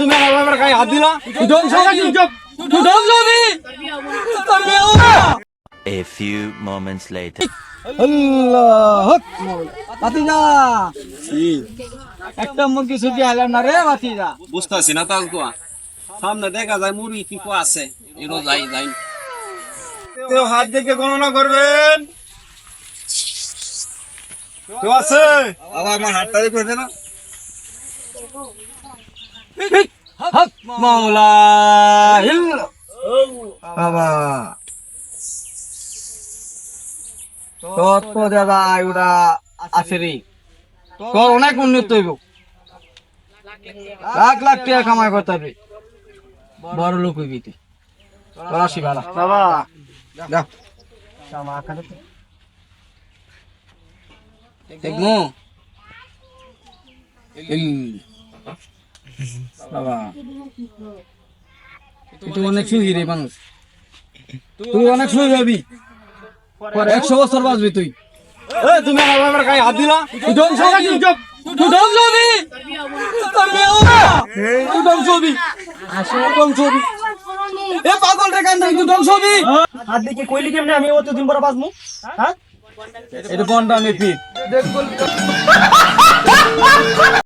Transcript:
তুমি আমার বাবার গায়ে হাত দিলা? তুই ধ্বংস হবি তুই ধ্বংস হবি তোর মেয়ে হবে না। A few moments later. আল্লাহ ভাতিজা একটা মুরগি সুজি আইলাম না রে ভাতিজা বুঝতেছি না তাহলে তো সামনে দেখা যায় মুড়ি কি কো আছে। এরও যাই যাই। কেউ হাত দেখে গণনা করবেন? কেউ আছে? বাবা আমার হাতটা দেখে দে না। হক মাওলা বাবা। দাদা এগুলা আছে রে তোর অনেক উন্নত হইব। লাখ লাখ টাকা কামাই করতে পারবি বড় লোক হইবি তুই। তোর আসি ভালো বাবা। যা। দেখমু বাবা। তুই অনেক সুখী রে মানুষ। তুই অনেক সুখী হবি। একশো বছর বাঁচবি তুই। তুমি আমার বাবার গায়ে হাত দিলা? তুই ধ্বংস হবি? তুই ধ্বংস হবি? তোর মেয়ে হবে? না। তুই ধ্বংস হবি? ধ্বংস হবি। এ পাগল রে কান্দা তুই ধ্বংস হবি? হাত দেখে কইলি কেমনে আমি পরে হ্যাঁ? এটা